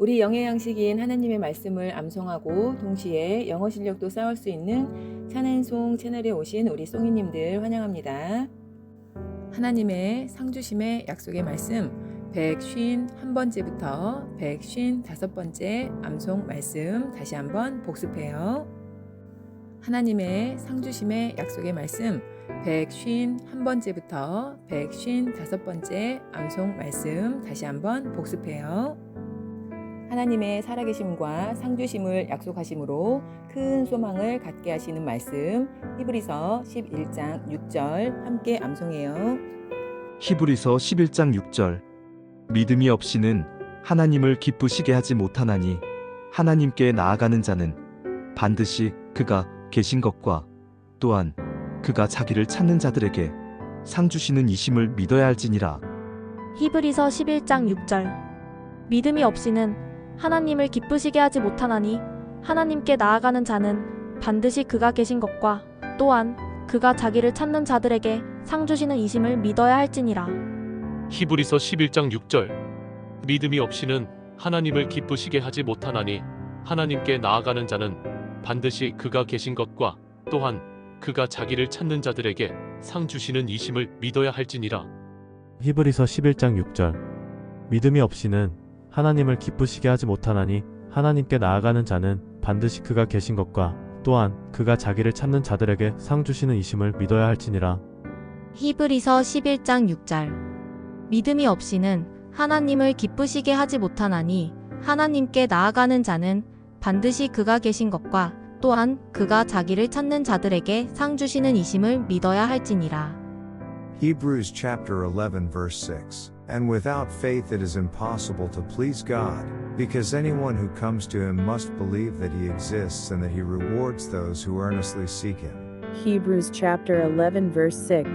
우리 영의 양식인 하나님의 말씀을 암송하고 동시에 영어 실력도 쌓을 수 있는 찬앤송 채널에 오신 우리 송이님들 환영합니다. 하나님의 상주심의 약속의 말씀 151번째부터 155번째 암송 말씀 다시 한번 복습해요. 하나님의 상주심의 약속의 말씀 151번째부터 155번째 암송 말씀 다시 한번 복습해요. 하나님의 살아계심과 상주심을 약속하심으로 큰 소망을 갖게 하시는 말씀 히브리서 11장 6절 함께 암송해요. 히브리서 11장 6절. 믿음이 없이는 하나님을 기쁘시게 하지 못하나니 하나님께 나아가는 자는 반드시 그가 계신 것과 또한 그가 자기를 찾는 자들에게 상 주시는 이심을 믿어야 할지니라. 히브리서 11장 6절. 믿음이 없이는 하나님을 기쁘시게 하지 못하나니 하나님께 나아가는 자는 반드시 그가 계신 것과 또한 그가 자기를 찾는 자들에게 상 주시는 이심을 믿어야 할지니라. 히브리서 11장 6절. 믿음이 없이는 하나님을 기쁘시게 하지 못하나니 하나님께 나아가는 자는 반드시 그가 계신 것과 또한 그가 자기를 찾는 자들에게 상 주시는 이심을 믿어야 할지니라. 히브리서 11장 6절. 믿음이 없이는 하나님을 기쁘시게 하지 못하나니 하나님께 나아가는 자는 반드시 그가 계신 것과 또한 그가 자기를 찾는 자들에게 상 주시는 이심을 믿어야 할지니라. 히브리서 11장 6절. 믿음이 없이는 하나님을 기쁘시게 하지 못하나니 하나님께 나아가는 자는 반드시 그가 계신 것과 또한 그가 자기를 찾는 자들에게 상 주시는 이심을 믿어야 할지니라. Hebrews chapter 11 verse 6. And without faith it is impossible to please God, because anyone who comes to him must believe that he exists and that he rewards those who earnestly seek him. Hebrews chapter 11 verse 6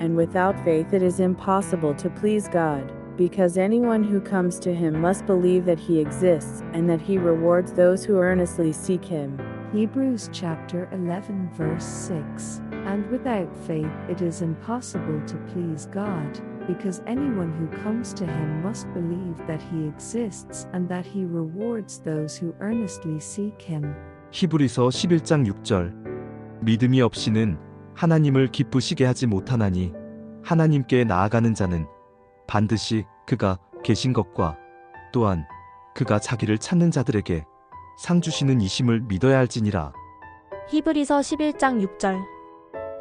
And without faith it is impossible to please God, because anyone who comes to him must believe that he exists and that he rewards those who earnestly seek him. Hebrews chapter 11 verse 6 And without faith it is impossible to please God, because anyone who comes to him must believe that he exists and that he rewards those who earnestly seek him. 히브리서 11장 6절. 믿음이 없이는 하나님을 기쁘시게 하지 못하나니 하나님께 나아가는 자는 반드시 그가 계신 것과 또한 그가 자기를 찾는 자들에게 상 주시는 이심을 믿어야 할지니라. 히브리서 11장 6절.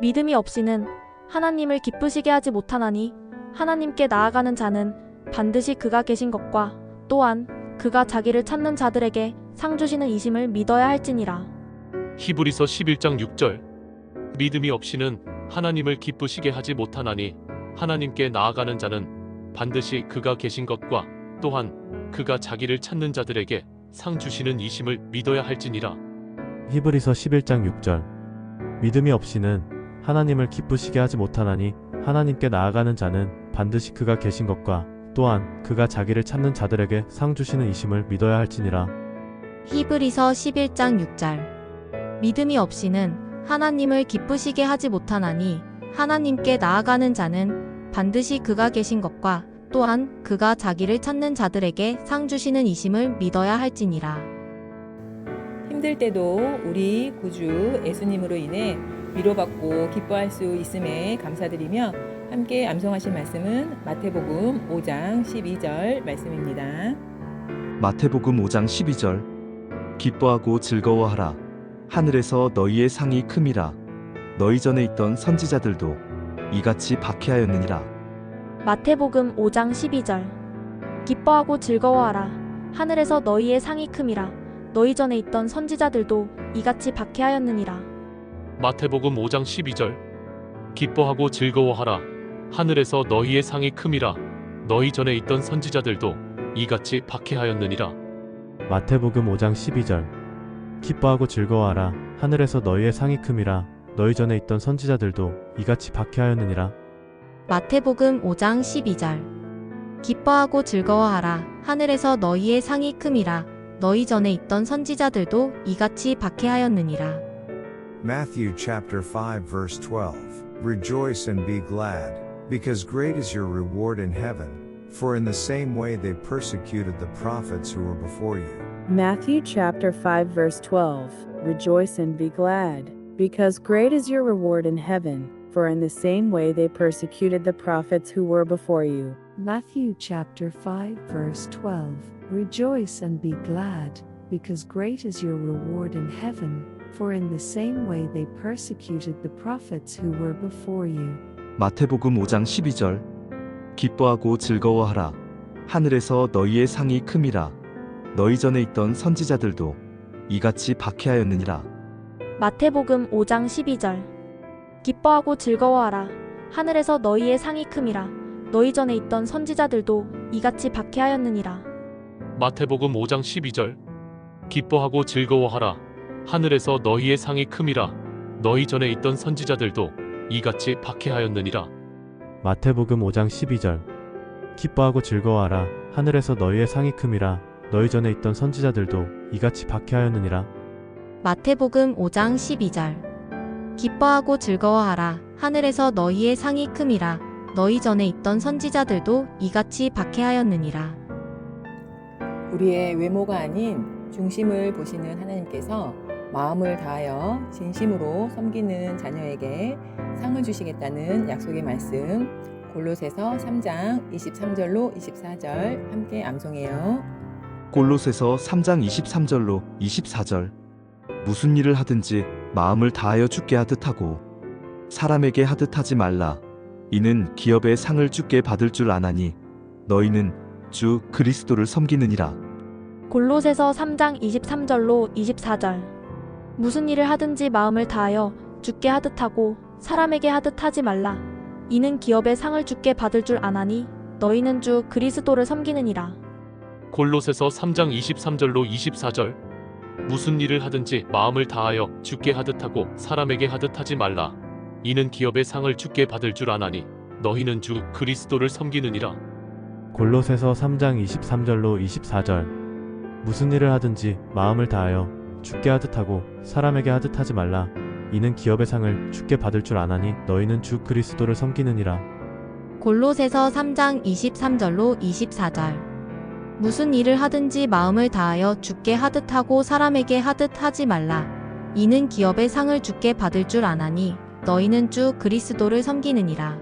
믿음이 없이는 하나님을 기쁘시게 하지 못하나니 하나님께 나아가는 자는 반드시 그가 계신 것과 또한 그가 자기를 찾는 자들에게 상 주시는 이심을 믿어야 할지니라. 히브리서 11장 6절. 믿음이 없이는 하나님을 기쁘시게 하지 못하나니 하나님께 나아가는 자는 반드시 그가 계신 것과 또한 그가 자기를 찾는 자들에게 상 주시는 이심을 믿어야 할지니라. 히브리서 11장 6절. 믿음이 없이는 하나님을 기쁘시게 하지 못하나니 하나님께 나아가는 자는 반드시 그가 계신 것과 또한 그가 자기를 찾는 자들에게 상 주시는 이심을 믿어야 할지니라. 히브리서 11장 6절. 믿음이 없이는 하나님을 기쁘시게 하지 못하나니 하나님께 나아가는 자는 반드시 그가 계신 것과 또한 그가 자기를 찾는 자들에게 상 주시는 이심을 믿어야 할지니라. 힘들 때도 우리 구주 예수님으로 인해 위로받고 기뻐할 수 있음에 감사드리며 함께 암송하실 말씀은 마태복음 5장 12절 말씀입니다. 마태복음 5장 12절. 기뻐하고 즐거워하라. 하늘에서 너희의 상이 큼이라. 너희 전에 있던 선지자들도 이같이 박해하였느니라. 마태복음 5장 12절. 기뻐하고 즐거워하라. 하늘에서 너희의 상이 큼이라. 너희 전에 있던 선지자들도 이같이 박해하였느니라. 마태복음 5장 12절. 기뻐하고 즐거워하라 하늘에서 너희의 상이 큼이라. 너희 전에 있던 선지자들도 이같이 박해하였느니라. 마태복음 5장 12절. 기뻐하고 즐거워하라. 하늘에서 너희의 상이 큼이라. 너희 전에 있던 선지자들도 이같이 박해하였느니라. 마태복음 5장 12절. 기뻐하고 즐거워하라. 하늘에서 너희의 상이 큼이라. 너희 전에 있던 선지자들도 이같이 박해하였느니라. Matthew chapter 5 verse 12. Rejoice and be glad, because great is your reward in heaven, for in the same way they persecuted the prophets who were before you. Matthew chapter 5 verse 12 Rejoice and be glad, because great is your reward in heaven, for in the same way they persecuted the prophets who were before you. Matthew chapter 5 verse 12 Rejoice and be glad, because great is your reward in heaven, for in the same way they persecuted the prophets who were before you. 마태복음 5장 12절. 기뻐하고 즐거워하라. 하늘에서 너희의 상이 큼이라. 너희 전에 있던 선지자들도 이같이 박해하였느니라. 마태복음 5장 12절. 기뻐하고 즐거워하라. 하늘에서 너희의 상이 큼이라. 너희 전에 있던 선지자들도 이같이 박해하였느니라. 마태복음 5장 12절. 기뻐하고 즐거워하라. 하늘에서 너희의 상이 큼이라. 너희 전에 있던 선지자들도 이같이 박해하였느니라. 마태복음 5장 12절. 기뻐하고 즐거워하라. 하늘에서 너희의 상이 큼이라. 너희 전에 있던 선지자들도 이같이 박해하였느니라. 마태복음 5장 12절. 기뻐하고 즐거워하라. 하늘에서 너희의 상이 큼이라. 너희 전에 있던 선지자들도 이같이 박해하였느니라. 우리의 외모가 아닌 중심을 보시는 하나님께서 마음을 다하여 진심으로 섬기는 자녀에게 상을 주시겠다는 약속의 말씀 골로새서 3장 23절로 24절 함께 암송해요. 골로새서 3장 23절로 24절. 무슨 일을 하든지 마음을 다하여 주게 하듯 하고 사람에게 하듯 하지 말라. 이는 기업의 상을 주께 받을 줄 아나니 너희는 주 그리스도를 섬기느니라. 골로새서 3장 23절로 24절. 무슨 일을 하든지 마음을 다하여 주께 하듯 하고 사람에게 하듯 하지 말라. 이는 기업의 상을 주께 받을 줄 아나니 너희는 주 그리스도를 섬기느니라. 골로새서 3장 23절로 24절. 무슨 일을 하든지 마음을 다하여 주께 하듯 하고 사람에게 하듯 하지 말라. 이는 기업의 상을 주께 받을 줄 아나니 너희는 주 그리스도를 섬기느니라. 골로새서 3장 23절로 24절. 무슨 일을 하든지 마음을 다하여 주께 하듯 하고 사람에게 하듯 하지 말라 이는 기업의 상을 주께 받을 줄 아나니 너희는 주 그리스도를 섬기느니라. 골로새서 3장 23절로 24절. 무슨 일을 하든지 마음을 다하여 주께 하듯 하고 사람에게 하듯 하지 말라. 이는 기업의 상을 주께 받을 줄 아나니 너희는 주 그리스도를 섬기느니라.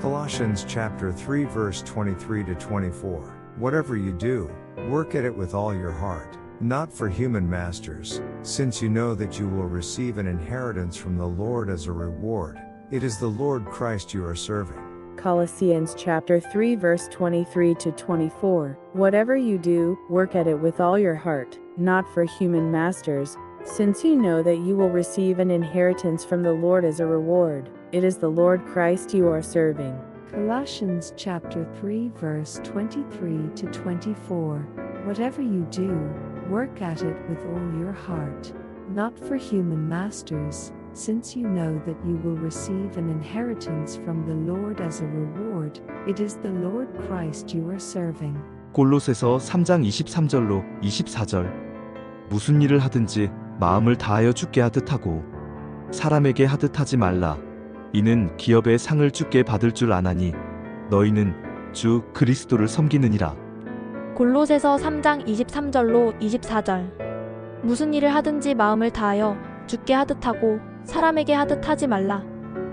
Colossians chapter 3 verse 23 to 24. Whatever you do, work at it with all your heart, not for human masters, since you know that you will receive an inheritance from the Lord as a reward. It is the Lord Christ you are serving. Colossians chapter 3 verse 23 to 24. Whatever you do, work at it with all your heart, not for human masters, since you know that you will receive an inheritance from the Lord as a reward. It is the Lord Christ you are serving. Colossians chapter 3 verse 23 to 24. Whatever you do, work at it with all your heart, not for human masters, since you know that you will receive an inheritance from the Lord as a reward. It is the Lord Christ you are serving. 골로새서 3장 23절로 24절 무슨 일을 하든지 마음을 다하여 주께 하듯 하고 사람에게 하듯 하지 말라 이는 기업의 상을 주께 받을 줄 아나니 너희는 주 그리스도를 섬기느니라 골로새서 3장 23절로 24절. 무슨 일을 하든지 마음을 다하여 주께 하듯 하고 사람에게 하듯 하지 말라.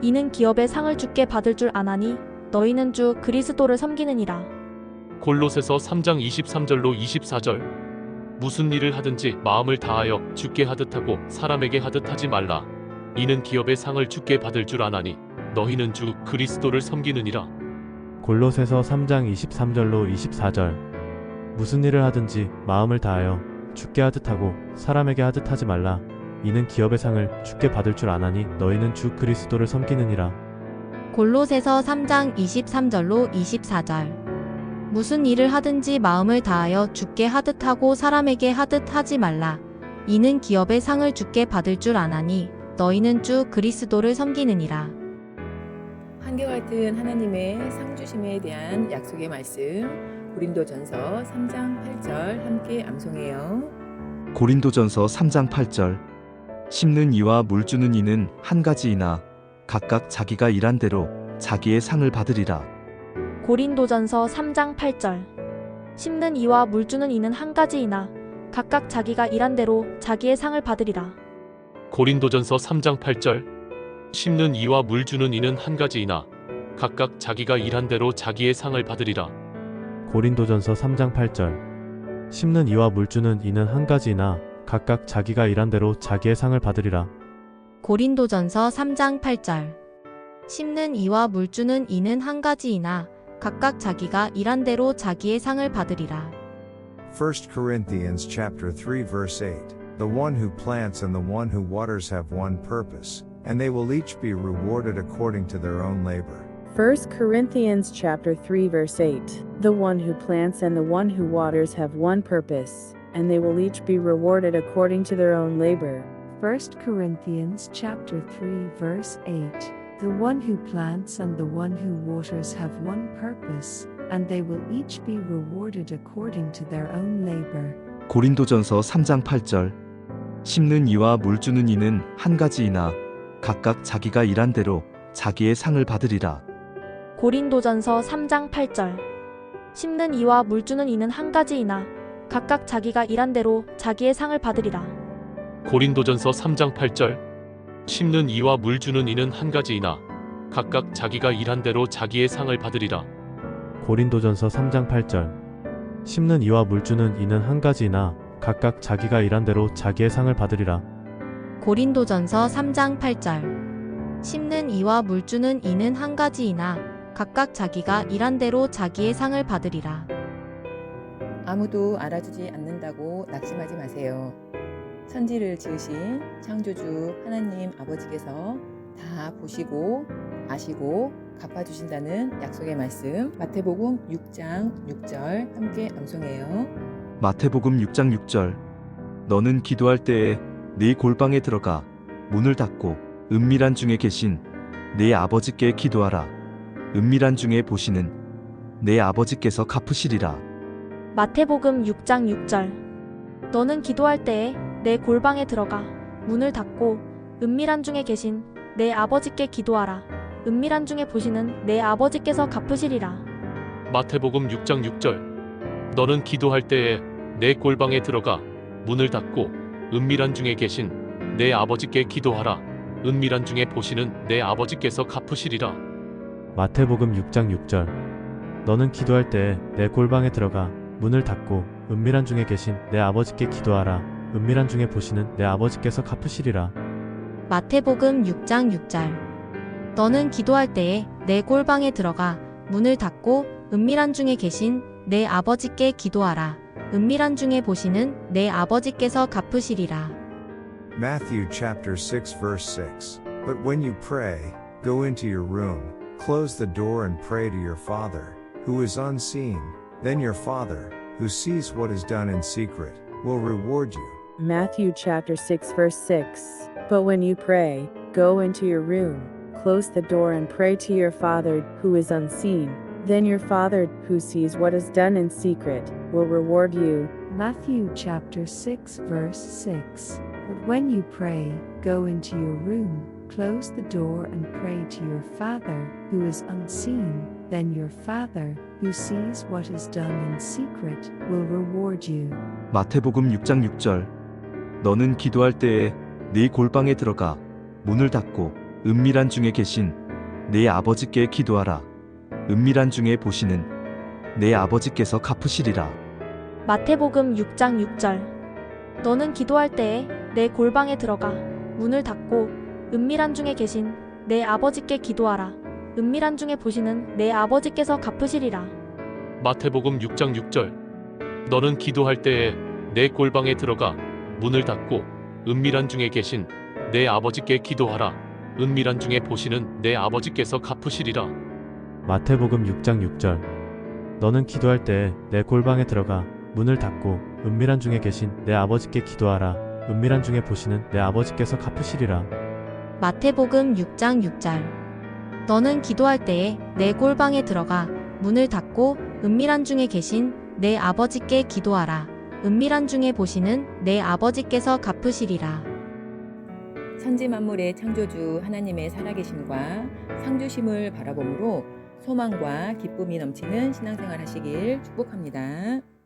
이는 기업의 상을 주께 받을 줄 아나니 너희는 주 그리스도를 섬기느니라. 골로새서 3장 23절로 24절. 무슨 일을 하든지 마음을 다하여 주께 하듯 하고 사람에게 하듯 하지 말라. 이는 기업의 상을 주께 받을 줄 아나니 너희는 주 그리스도를 섬기느니라. 골로새서 3장 23절로 24절 무슨 일을 하든지 마음을 다하여 주께 하듯 하고 사람에게 하듯 하지 말라. 이는 기업의 상을 주께 받을 줄 아나니 너희는 주 그리스도를 섬기느니라. 골로새서 3장 23절로 24절. 무슨 일을 하든지 마음을 다하여 주께 하듯 하고 사람에게 하듯 하지 말라. 이는 기업의 상을 주께 받을 줄 아나니 너희는 주 그리스도를 섬기느니라. 한결 같은 하나님의 상주심에 대한 약속의 말씀 고린도전서 3장 8절 함께 암송해요. 고린도전서 3장 8절 심는 이와 물 주는 이는 한 가지이나 각각 자기가 일한 대로 자기의 상을 받으리라 고린도전서 3장 8절. 심는 이와 물 주는 이는 한 가지이나 각각 자기가 일한 대로 자기의 상을 받으리라. 고린도전서 3장 8절 심는 이와 물 주는 이는 한 가지이나 각각 자기가 일한 대로 자기의 상을 받으리라. 고린도전서 3장 8절 심는 이와 물 주는 이는 한 가지이나 각각 자기가 일한 대로 자기의 상을 받으리라. 고린도전서 3장 8절. 심는 이와 물 주는 이는 한 가지이나 각각 자기가 일한 대로 자기의 상을 받으리라. 1 Corinthians chapter 3 verse 8. The one who plants and the one who waters have one purpose, and they will each be rewarded according to their own labor. 1 Corinthians chapter 3 verse 8. The one who plants and the one who waters have one purpose, and they will each be rewarded according to their own labor. 1 Corinthians chapter 3 verse 8. The one who plants and the one who waters have one purpose, and they will each be rewarded according to their own labor. 고린도전서 3장 8절 심는 이와 물 주는 이는 한 가지이나 각각 자기가 일한 대로 자기의 상을 받으리라. 고린도전서 3장 8절. 심는 이와 물 주는 이는 한 가지이나 각각 자기가 일한 대로 자기의 상을 받으리라. 고린도전서 3장 8절 심는 이와 물 주는 이는 한 가지이나 각각 자기가 일한 대로 자기의 상을 받으리라. 고린도전서 3장 8절 심는 이와 물 주는 이는 한 가지이나 각각 자기가 일한 대로 자기의 상을 받으리라. 고린도전서 3장 8절. 심는 이와 물 주는 이는 한 가지이나 각각 자기가 일한 대로 자기의 상을 받으리라. 아무도 알아주지 않는다고 낙심하지 마세요. 천지를 지으신 창조주 하나님 아버지께서 다 보시고 아시고 갚아주신다는 약속의 말씀 마태복음 6장 6절 함께 암송해요. 마태복음 6장 6절 너는 기도할 때에 네 골방에 들어가 문을 닫고 은밀한 중에 계신 내 아버지께 기도하라. 은밀한 중에 보시는 내 아버지께서 갚으시리라. 마태복음 6장 6절. 너는 기도할 때에 내 골방에 들어가 문을 닫고 은밀한 중에 계신 내 아버지께 기도하라. 은밀한 중에 보시는 내 아버지께서 갚으시리라. 마태복음 6장 6절 너는 기도할 때에 내 골방에 들어가 문을 닫고 은밀한 중에 계신 내 아버지께 기도하라. 은밀한 중에 보시는 내 아버지께서 갚으시리라. 마태복음 6장 6절 너는 기도할 때 내 골방에 들어가 문을 닫고 은밀한 중에 계신 내 아버지께 기도하라. 은밀한 중에 보시는 내 아버지께서 갚으시리라. 마태복음 6장 6절. 너는 기도할 때에 내 골방에 들어가 문을 닫고 은밀한 중에 계신 내 아버지께 기도하라. 은밀한 중에 보시는 내 아버지께서 갚으시리라. Matthew chapter 6 verse 6. But when you pray, go into your room, close the door and pray to your Father, who is unseen. Then your Father, who sees what is done in secret, will reward you. Matthew chapter 6 verse 6. But when you pray, go into your room, close the door and pray to your Father who is unseen. Then your Father who sees what is done in secret will reward you. Matthew chapter 6 verse 6. But when you pray, go into your room, close the door and pray to your Father who is unseen. Then your Father who sees what is done in secret will reward you. 마태복음 6장 6절 너는 기도할 때에 네 골방에 들어가 문을 닫고 은밀한 중에 계신 내 아버지께 기도하라. 은밀한 중에 보시는 내 아버지께서 갚으시리라. 마태복음 6장 6절. 너는 기도할 때에 내 골방에 들어가 문을 닫고 은밀한 중에 계신 내 아버지께 기도하라. 은밀한 중에 보시는 내 아버지께서 갚으시리라. 마태복음 6장 6절 너는 기도할 때에 내 골방에 들어가 문을 닫고 은밀한 중에 계신 내 아버지께 기도하라. 은밀한 중에 보시는 내 아버지께서 갚으시리라. 마태복음 6장 6절 너는 기도할 때내 골방에 들어가 문을 닫고 은밀한 중에 계신 내 아버지께 기도하라. 은밀한 중에 보시는 내 아버지께서 갚으시리라. 마태복음 6장 6절. 너는 기도할 때에 내 골방에 들어가 문을 닫고 은밀한 중에 계신 내 아버지께 기도하라. 은밀한 중에 보시는 내 아버지께서 갚으시리라. 천지 만물의 창조주 하나님의 살아계심과 상주심을 바라보므로 소망과 기쁨이 넘치는 신앙생활 하시길 축복합니다.